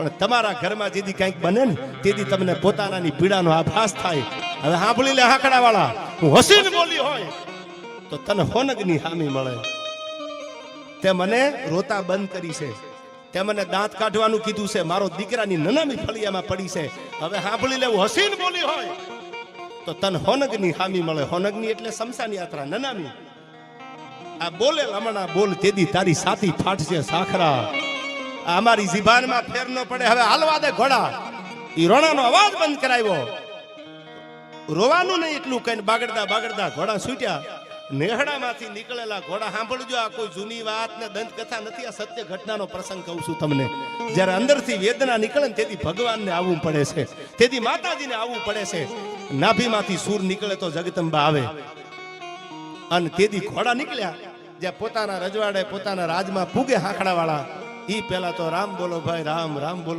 પણ તમારા ઘરમાં જેથી કંઈક બને ને તેથી તમને પોતાનાની પીડાનો આભાસ થાય. હવે સાંભળી લે હાંકડા વાળા હું હસીને બોલી હોય, તો તને હોનગની હામી મળે. તે મને રોતા બંધ કરી છે. તે મને દાંત કાઢવાનું કીધું છે. મારો દીકરાની નનામી ફળિયામાં પડી છે. હવે સાંભળી લેવું હસીન બોલી હોય, તો તન હોનગની હામી મળે. હોનગની એટલે શમશાન યાત્રા, નનામી. આ બોલે લમણા બોલ, તેદી તારી સાથી ફાટશે સાખરા. અમારી જીભાનમાં ફેર ન પડે. હવે હાલવા દે ઘોડા. ઈ રોણાનો અવાજ બંધ કરાવ્યો. રોવાનું નહીં એટલું કઈ બાગડતા બાગડતા ઘોડા છૂટ્યા. નેહડામાંથી નીકળેલા ઘોડા સાંભળજો, આ કોઈ જૂની વાત ને દંત કથા નથી, આ સત્ય ઘટનાનો પ્રસંગ કહું છું તમને. જ્યારે અંદરથી વેદના નીકળે ને તેથી ભગવાનને આવવું પડે છે. તેથી માતાજીને આવવું પડે છે. નાભીમાંથી સૂર નીકળે તો જગદંબા આવે. અને તેથી ઘોડા નીકળ્યા. જે પોતાના રજવાડે, પોતાના રાજમાં પૂગે હાંકડા ઈ પેલા તો રામ બોલો ભાઈ રામ રામ બોલો